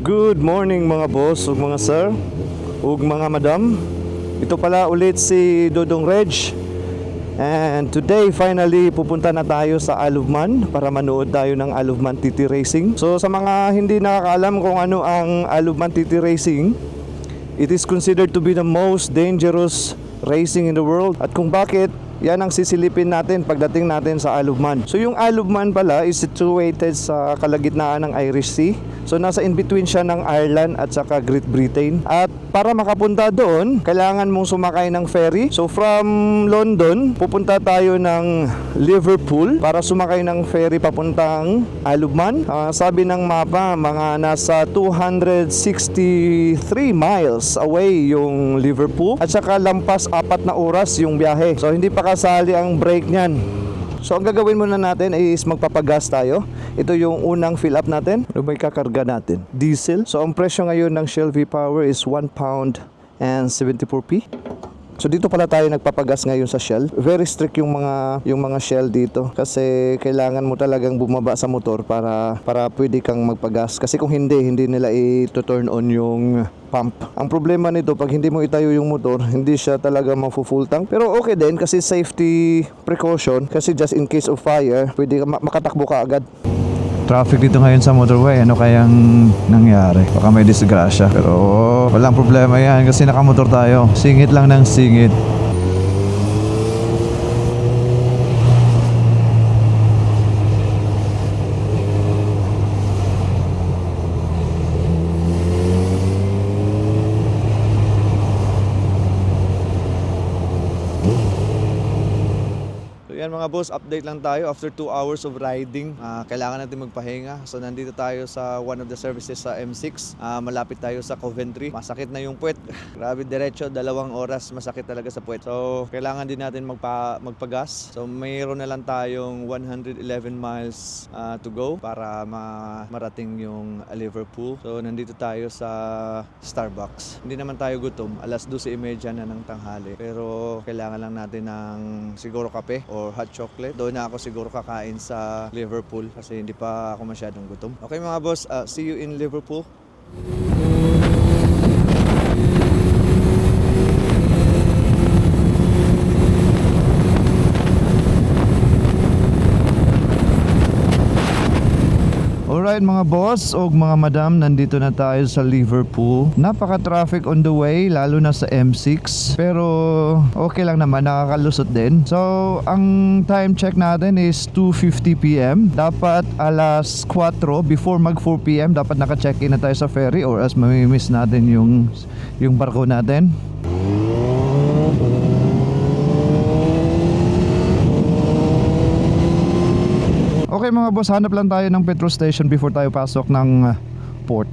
Good morning mga boss ug mga sir ug mga madam. Ito pala ulit si Dodong Reg. And today finally pupunta na tayo sa Isle of Man para manood tayo ng Isle of Man TT Racing. So sa mga hindi nakakaalam kung ano ang Isle of Man TT Racing, it is considered to be the most dangerous racing in the world. At kung bakit, yan ang sisilipin natin pagdating natin sa Isle of Man. So yung Isle of Man pala is situated sa kalagitnaan ng Irish Sea. So nasa in between siya ng Ireland at saka Great Britain. At para makapunta doon, kailangan mong sumakay ng ferry. So from London, pupunta tayo ng Liverpool para sumakay ng ferry papuntang Isle of Man. Ah, sabi ng mapa, mga nasa 263 miles away yung Liverpool at saka lampas apat na oras yung biyahe. So hindi pa kasali ang break niyan. So ang gagawin muna natin is magpapagas tayo. Ito yung unang fill up natin. Ano ba kakarga natin? Diesel. So ang presyo ngayon ng Shell V-Power is 1 pound and 74p. So dito pala tayo nagpapagas ngayon sa Shell. Very strict yung mga yung mga Shell dito kasi kailangan mo talagang bumaba sa motor para para pwede kang magpagas kasi kung hindi hindi nila i-turn on yung pump. Ang problema nito pag hindi mo itayo yung motor, hindi siya talaga mafu-full tank. Pero okay din kasi safety precaution kasi just in case of fire, pwede ka ma- makatakbo ka agad. Traffic dito ngayon sa motorway, ano kayang nangyari? Baka may disgrasya. Pero walang problema yan kasi nakamotor tayo. Singit lang ng singit. Yan mga boss, update lang tayo after 2 hours of riding. ah, kailangan natin magpahinga. So nandito tayo sa one of the services sa M6. Ah, malapit tayo sa Coventry. Masakit na yung puwet. Grabe diretso, dalawang oras masakit talaga sa puwet. So kailangan din natin magpa magpagas. So mayroon na lang tayong 111 miles ah, to go para ma marating yung Liverpool. So nandito tayo sa Starbucks. Hindi naman tayo gutom. Alas 12.30 na ng tanghali. Pero kailangan lang natin ng siguro kape or hot chocolate. Doon na ako siguro kakain sa Liverpool kasi hindi pa ako masyadong gutom. Okay mga boss, uh, see you in Liverpool. Alright mga boss o mga madam, nandito na tayo sa Liverpool. Napaka-traffic on the way, lalo na sa M6. Pero okay lang naman, nakakalusot din. So, ang time check natin is 2.50pm. Dapat alas 4, before mag 4pm, dapat naka-check-in na tayo sa ferry or else mamimiss natin yung, yung barko natin. Okay mga boss, hanap lang tayo ng petrol station before tayo pasok ng uh, port.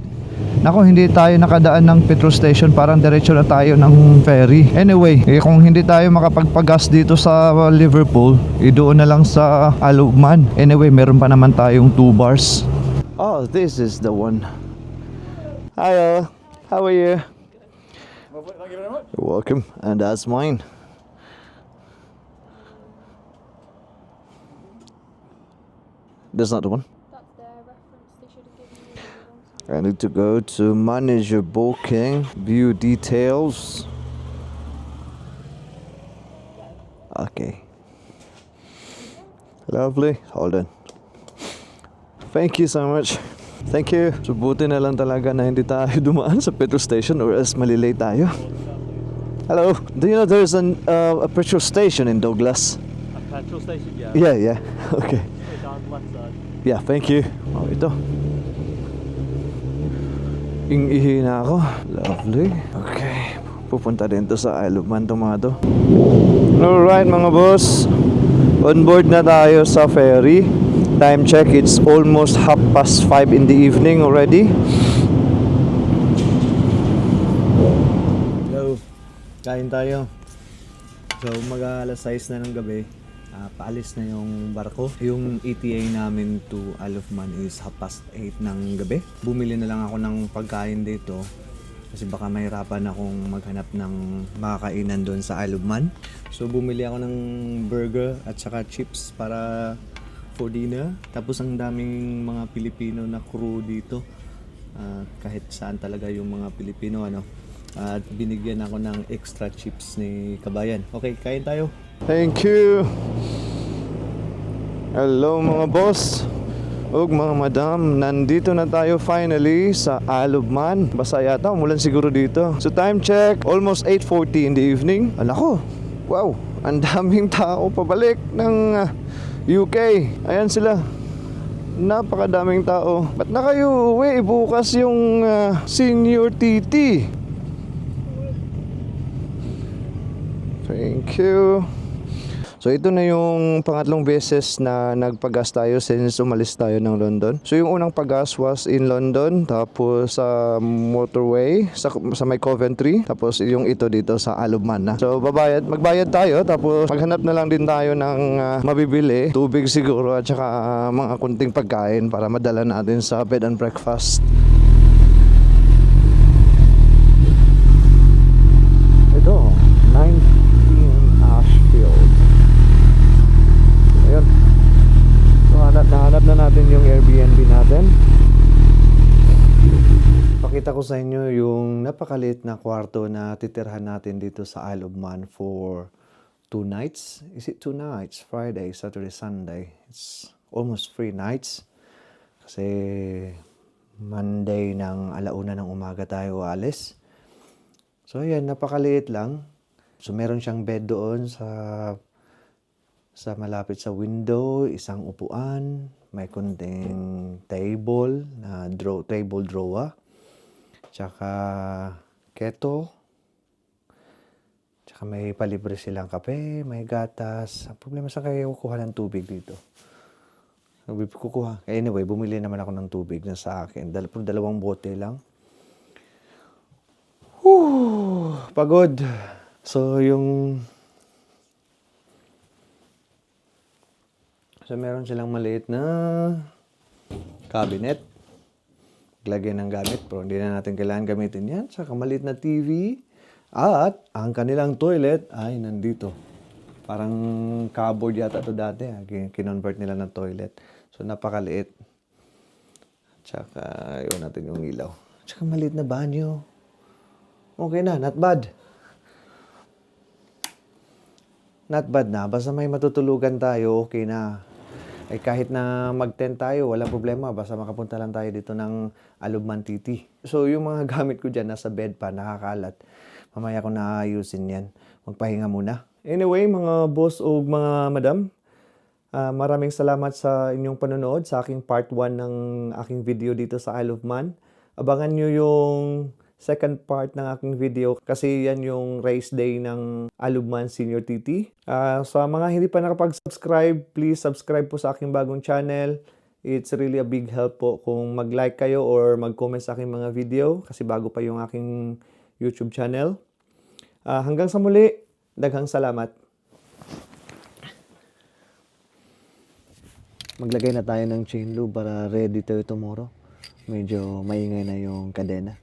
Nako, hindi tayo nakadaan ng petrol station, parang diretso na tayo ng ferry. Anyway, eh, kung hindi tayo makapagpagas dito sa Liverpool, idoon na lang sa Alugman. Anyway, meron pa naman tayong 2 bars. Oh, this is the one. Hi, uh, how are you? You're welcome, and that's mine. That's not the one. That's their reference. They should have given you the ones. I need to go to manage your booking, view details. Okay. Lovely. Hold on. Thank you so much. Thank you. So buti na lang talaga na hindi tayo dumaan sa petrol station or else malilate tayo. Hello. Do you know there's an, uh, a petrol station in Douglas? A petrol station? Yeah. Yeah, yeah. Okay. Yeah, thank you. Oh, ito. Ing-ihi na ako. Lovely. Okay. Pupunta din to sa Isle of Man itong mga to. Alright mga boss. On board na tayo sa ferry. Time check, it's almost half past 5 in the evening already. Hello. Kain tayo. So mag alas 6 na ng gabi. Ah, paalis na yung barko. Yung ETA namin to Isle of Man is half past 8 ng gabi. Bumili na lang ako ng pagkain dito kasi baka mahirapan akong maghanap ng makakainan doon sa Isle of Man. So bumili ako ng burger at saka chips para for dinner. Tapos ang daming mga Pilipino na crew dito. ah, kahit saan talaga yung mga Pilipino ano. At binigyan ako ng extra chips ni Kabayan. Okay, kain tayo. Thank you. Hello mga boss. Ug mga madam, nandito na tayo finally sa Alubman. Basta yata, umulan siguro dito. So time check, almost 8.40 in the evening. Ala ko, wow, ang daming tao pabalik ng ah, UK. Ayan sila. Napakadaming tao. Ba't na kayo uwi? Bukas yung ah, senior TT. Thank you. So ito na yung pangatlong beses na nagpagas tayo since umalis tayo ng London. So yung unang pagas was in London, tapos sa motorway sa, sa may Coventry, tapos yung ito dito sa Alubman na. So babayad, magbayad tayo, tapos maghanap na lang din tayo ng ah, mabibili, tubig siguro at saka ah, mga kunting pagkain para madala natin sa bed and breakfast. Ito, 19 Ayun. So, hanap, nahanap na natin yung Airbnb natin. Pakita ko sa inyo yung napakaliit na kwarto na titirhan natin dito sa Isle of Man for two nights. Is it two nights? Friday, Saturday, Sunday. It's almost three nights. Kasi Monday ng alauna ng umaga tayo alis. So ayan, napakaliit lang. So meron siyang bed doon sa sa malapit sa window, isang upuan, may kunting table na draw, table drawer, tsaka keto, tsaka may palibre silang kape, may gatas. Ang problema sa kayo kukuha ng tubig dito. Sabi kukuha. Anyway, bumili naman ako ng tubig na sa akin. Dal dalawang bote lang. Whew, pagod. So, yung... So, meron silang maliit na cabinet. Lagyan ng gamit, pero hindi na natin kailangan gamitin yan. Saka maliit na TV. At ang kanilang toilet ay nandito. Parang cupboard yata to dati. ah. Kin- Kinonvert nila ng toilet. So, napakaliit. Tsaka, iwan natin yung ilaw. Tsaka maliit na banyo. Okay na, not bad. Not bad na. Basta may matutulugan tayo, okay na. Ay kahit na mag-tent tayo, walang problema. Basta makapunta lang tayo dito ng Alubman Titi. So yung mga gamit ko dyan, nasa bed pa, nakakalat. Mamaya ko naayusin yan. Magpahinga muna. Anyway, mga boss o mga madam, Ah, maraming salamat sa inyong panonood sa aking part 1 ng aking video dito sa Isle of Man. Abangan nyo yung second part ng aking video kasi yan yung race day ng Isle of Man Senior TT. Ah, sa mga hindi pa nakapag-subscribe, please subscribe po sa aking bagong channel. It's really a big help po kung mag-like kayo or mag-comment sa aking mga video kasi bago pa yung aking YouTube channel. Ah, hanggang sa muli, daghang salamat. Maglagay na tayo ng chain lube para ready tayo tomorrow. Medyo maingay na yung kadena.